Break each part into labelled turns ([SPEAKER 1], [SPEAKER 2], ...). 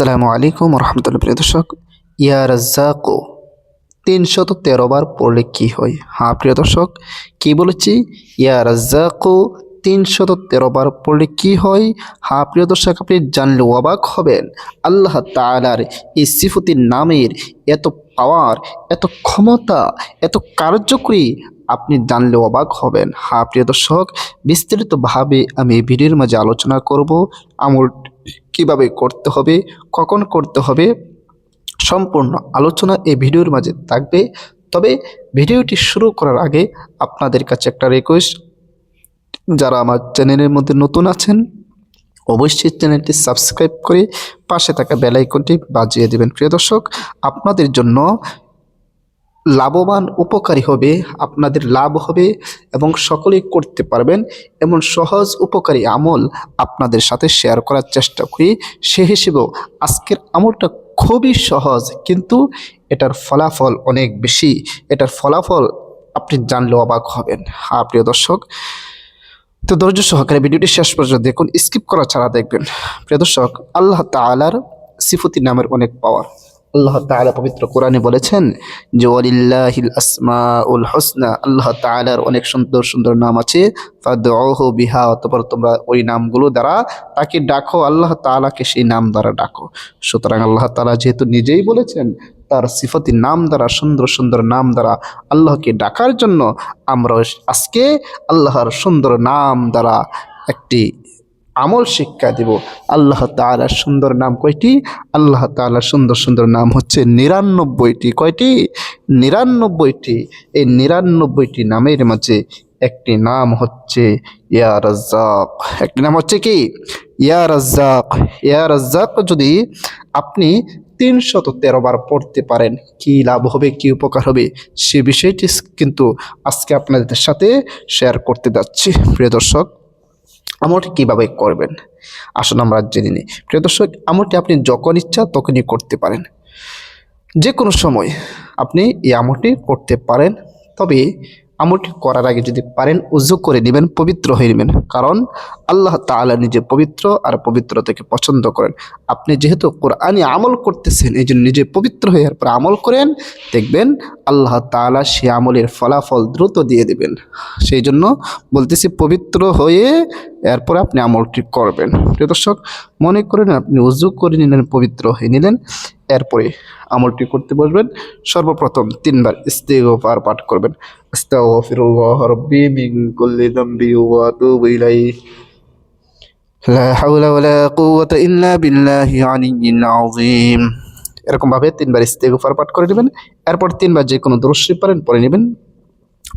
[SPEAKER 1] আসসালামু আলাইকুম রহমতুল্লাহ, প্রিয় দর্শক। ইয়া রাজ্জাকো, তিনশত তেরো বার পড়লে কি হয়? হ্যাঁ প্রিয় দর্শক, কি বলেছি? ইয়া রাজ্জাকো, তিনশত তেরো বার পড়লে কি হয়? হ্যাঁ প্রিয় দর্শক, আপনি জানলে অবাক হবেন। আল্লাহ তাআলার এই সিফতির নামের এত পাওয়ার এত ক্ষমতা, এত কার্যকরী আপনি জানলে অবাক হবেন। হ্যাঁ প্রিয় দর্শক, বিস্তারিতভাবে আমি এই ভিডিওর মাঝে আলোচনা করব। আমল কীভাবে করতে হবে, কখন করতে হবে, সম্পূর্ণ আলোচনা এই ভিডিওর মাঝে থাকবে। তবে ভিডিওটি শুরু করার আগে আপনাদের কাছে একটা রিকোয়েস্ট যারা আমার চ্যানেলের মধ্যে নতুন আছেন, অবশ্যই চ্যানেলটি সাবস্ক্রাইব করে পাশে থাকা বেল আইকনটি বাজিয়ে দেবেন। প্রিয় দর্শক, আপনাদের জন্য লাভবান, উপকারী হবে, আপনাদের লাভ হবে এবং সকলেই করতে পারবেন। এমন সহজ, উপকারী আমল আপনাদের সাথে শেয়ার করার চেষ্টা করি। সে হিসেবেও আজকের আমলটা খুবই সহজ, কিন্তু এটার ফলাফল অনেক বেশি। এটার ফলাফল আপনি জানলে অবাক হবেন। হ্যাঁ প্রিয় দর্শক, তো ধৈর্য সহকারে ভিডিওটি শেষ পর্যন্ত দেখুন স্কিপ করা ছাড়া দেখবেন। প্রিয় দর্শক, আল্লাহ তাআলার সিফতি নামের অনেক পাওয়ার আল্লাহ তালা পবিত্র কোরআনে বলেছেন যে, ওয়ালিল্লাহিল আসমাউল হুসনা আল্লাহ তাআলার অনেক সুন্দর সুন্দর নাম আছে। বিহা, অতঃপর তোমরা ওই নামগুলো দ্বারা তাকে ডাকো, আল্লাহ তাআলাকে সেই নাম দ্বারা ডাকো। সুতরাং আল্লাহ তালা যেহেতু নিজেই বলেছেন, তার সিফতি নাম দ্বারা, সুন্দর সুন্দর নাম দ্বারা আল্লাহকে ডাকার জন্য আমরা আজকে আল্লাহর সুন্দর নাম দ্বারা একটি আমল শিক্ষা দেব। আল্লাহ তাআলার সুন্দর নাম কয়টি? আল্লাহ তাআলার সুন্দর সুন্দর নাম হচ্ছে নিরানব্বইটি। কয়টি? নিরানব্বইটি। এই নিরানব্বইটি নামের মাঝে একটি নাম হচ্ছে ইয়া একটি নাম হচ্ছে কি? ইয়া রাজ্জাক। রাজ্জাক যদি আপনি তিনশত তেরো বার পড়তে পারেন, কি লাভ হবে, কি উপকার হবে, সে বিষয়টি কিন্তু আজকে আপনাদের সাথে শেয়ার করতে যাচ্ছি। প্রিয় দর্শক আমলটি কীভাবে করবেন? আসুন আমরা জেনে নিই। প্রিয় দর্শক, আমলটি আপনি যখন ইচ্ছা তখনই করতে পারেন। যে কোনো সময় আপনি এই আমলটি করতে পারেন, তবে আমলটি করার আগে যদি পারেন, উজু করে নেবেন, পবিত্র হয়ে নেবেন। কারণ আল্লাহ তাআলা নিজে পবিত্র আর পবিত্র থেকে পছন্দ করেন। আপনি যেহেতু কোরআনে আমল করতেছেন এই জন্য নিজে পবিত্র হয়ে এরপর আমল করেন, দেখবেন আল্লাহ তাআলা সে আমলের ফলাফল দ্রুত দিয়ে দেবেন। সেই জন্য বলতেছি পবিত্র হয়ে এরপরে আপনি আমলটি করবেন। প্রিয় দর্শক, মনে করেন আপনি উজু করে নিলেন, পবিত্র হয়ে নিলেন, এরপরে আমলটি করতে বসবেন। সর্বপ্রথম তিনবার ইস্তেগফার পাঠ করবেন। আস্তাগফিরুল্লাহ রাব্বি মিন কুল্লি যামবি ওয়া আতুবু ইলাইহি। লা হাওলা ওয়ালা কুওয়াতা ইল্লা বিল্লাহি আলিয়্যিল আযীম। এরকম ভাবে তিনবার ইস্তেগফার পাঠ করে নেবেন। এরপর তিনবার যে কোনো দরুদ পারেন পড়ে নেবেন।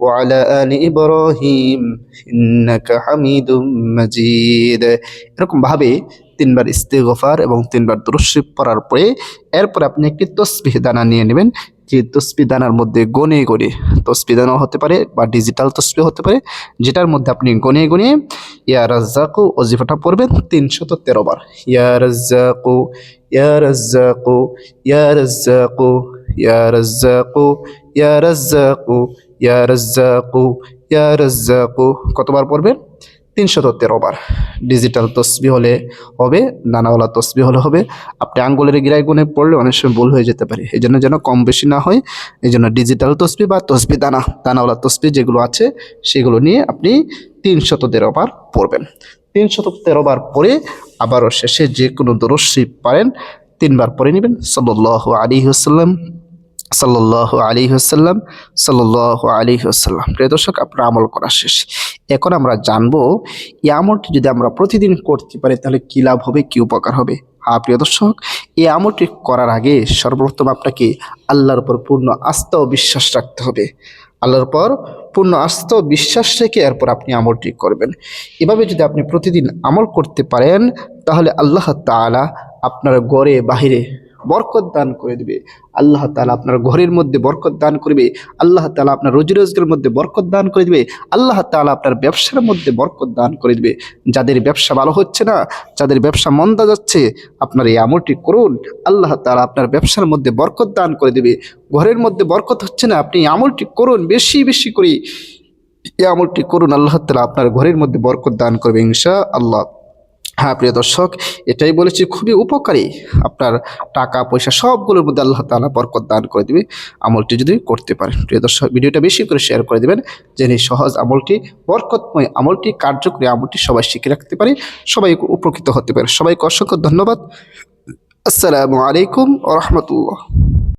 [SPEAKER 1] وعلى آل إبراهيم إنك حميد مجيد এরকম ভাবে তিনবার ইস্তেগফার এবং তিনবার দুরুশরীফ পড়ার পরে এরপর আপনি একটি তসবিহ দানা নিয়ে নেবেন যে তসবি দানার মধ্যে গনে গনে তসবি দানাও হতে পারে বা ডিজিটাল তসবি হতে পারে যেটার মধ্যে আপনি গনে গনে ইয়া রাজ্জাকু অজিফাটা পড়বেন তিনশত তেরো বার ইয়া রাজ্জাকু ইয়া রাজ্জাকু ইয়া রাজ্জাকু ইয়া রাজ্জাকু ইয়া রাজ্জাকু ইয়া রাজ্জাকু ইয়া রাজ্জাকু। কতবার পড়বেন তিনশত তেরো বার ডিজিটাল তসবি হলে হবে, নানাওয়ালা তসবি হলে হবে। আপনি আঙ্গুলের গিরায় গুনে পড়লে অনেক সময় ভুল হয়ে যেতে পারে। এই জন্য যেন কম বেশি না হয়, এই জন্য ডিজিটাল তসবি বা তসবি দানা দানাওয়ালা তসবি যেগুলো আছে, সেগুলো নিয়ে আপনি তিনশত তেরো বার পড়বেন। তিনশত তেরো বার পরে আবারও শেষে যে কোনো দরস্বী পারেন, তিনবার পরে নেবেন। সাল্লাহ আলী হাসাল্লাম সাল্লাহ আলী হাসাল্লাম সাল্লাহ আলী হাসাল্লাম প্রিয় দর্শক, আপনার আমল করা শেষ। এখন আমরা জানব, এই আমলটি যদি আমরা প্রতিদিন করতে পারি, তাহলে কী লাভ হবে, কী উপকার হবে? হ্যাঁ প্রিয় দর্শক, এই আমলটি করার আগে সর্বপ্রথম আপনাকে আল্লাহর উপর পূর্ণ আস্থা ও বিশ্বাস রাখতে হবে। আল্লাহর পর পূর্ণ আস্থা ও বিশ্বাস রেখে এরপর আপনি আমলটি করবেন। এভাবে যদি আপনি প্রতিদিন আমল করতে পারেন, তাহলে আল্লাহ তাআলা আপনার গড়ে বাহিরে বরকত দান করে দেবে। আল্লাহ তালা আপনার ঘরের মধ্যে বরকত দান করবে। আল্লাহ তালা আপনার রোজি রোজগারের মধ্যে বরকত দান করে দেবে। আল্লাহ তালা আপনার ব্যবসার মধ্যে বরকত দান করে দেবে। যাদের ব্যবসা ভালো হচ্ছে না, যাদের ব্যবসা মন্দা যাচ্ছে, আপনার এই আমলটি করুন। আল্লাহ তালা আপনার ব্যবসার মধ্যে বরকত দান করে দেবে। ঘরের মধ্যে বরকত হচ্ছে না, আপনি আমলটি করুন, বেশি বেশি করে এই আমলটি করুন, আল্লাহ তালা আপনার ঘরের মধ্যে বরকত দান করবে ইনশা আল্লাহ হ্যাঁ প্রিয় দর্শক, এটাই বলেছি, খুবই উপকারী। আপনার টাকা, পয়সা সবগুলোর মধ্যে আল্লাহ তালা বরকত দান করে দিবে, আমলটি যদি করতে পারেন। প্রিয় দর্শক, ভিডিওটা বেশি করে শেয়ার করে দেবেন যেন সহজ আমলটি, বরকতময় আমলটি, কার্যকরী আমলটি সবাই শিখে রাখতে পারে, সবাই উপকৃত হতে পারে। সবাইকে অসংখ্য ধন্যবাদ। আসসালামু আলাইকুম রহমতুল্লাহ।